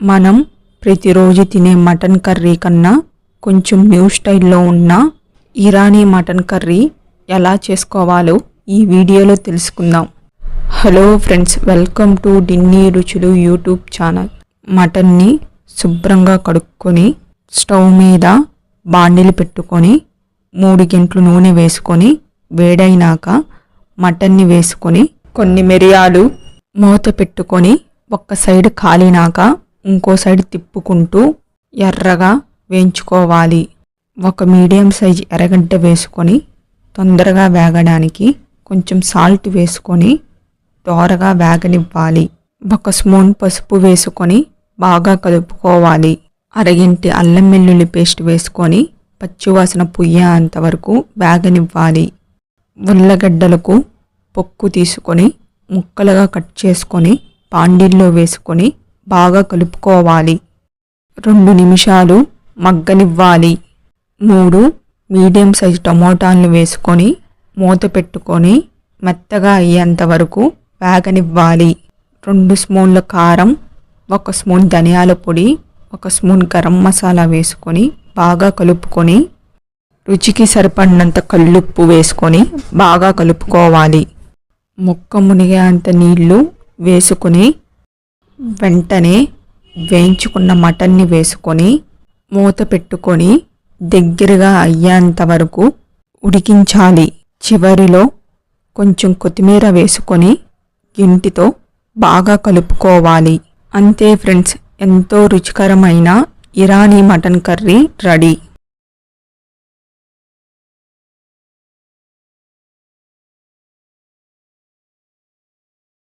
మనం ప్రతిరోజు తినే మటన్ కర్రీ కన్నా కొంచెం న్యూ స్టైల్లో ఉన్న ఇరానీ మటన్ కర్రీ ఎలా చేసుకోవాలో ఈ వీడియోలో తెలుసుకుందాం. Hello friends welcome to Dinni Ruchulu YouTube channel మటన్ని శుభ్రంగా కడుక్కొని స్టవ్ మీద బాండిలు పెట్టుకొని మూడు గంటలు నూనె వేసుకొని వేడైనాక మటన్ని వేసుకొని కొన్ని మిరియాలు మూత పెట్టుకొని ఒక్క సైడ్ కాలినాక ఇంకో సైడ్ తిప్పుకుంటూ ఎర్రగా వేయించుకోవాలి. ఒక మీడియం సైజ్ ఎర్రగడ్డ వేసుకొని తొందరగా వేగడానికి కొంచెం సాల్ట్ వేసుకొని దోరగా వేగనివ్వాలి. ఒక స్పూన్ పసుపు వేసుకొని బాగా కలుపుకోవాలి. అరగింటి అల్లం వెల్లుల్లి పేస్ట్ వేసుకొని పచ్చివాసన పుయ్యేంత వరకు వేగనివ్వాలి. ఉల్లగడ్డలకు పొక్కు తీసుకొని ముక్కలుగా కట్ చేసుకొని పాండిల్లో వేసుకొని బాగా కలుపుకోవాలి. రెండు నిమిషాలు మగ్గనివ్వాలి. మూడు మీడియం సైజ్ టమోటాలను వేసుకొని మూత పెట్టుకొని మెత్తగా అయ్యేంత వరకు వేగనివ్వాలి. రెండు స్పూన్ల కారం ఒక స్పూన్ ధనియాల పొడి ఒక స్పూన్ గరం మసాలా వేసుకొని బాగా కలుపుకొని రుచికి సరిపడినంత కళ్ళుప్పు వేసుకొని బాగా కలుపుకోవాలి. ముక్క మునిగేంత నీళ్ళు వేసుకొని వెంటనే వేయించుకున్న మటన్ని వేసుకొని మూత పెట్టుకొని దగ్గరగా అయ్యేంత వరకు ఉడికించాలి. చివరిలో కొంచెం కొత్తిమీర వేసుకొని గింటితో బాగా కలుపుకోవాలి. అంతే ఫ్రెండ్స్ ఎంతో రుచికరమైన ఇరానీ మటన్ కర్రీ రెడీ.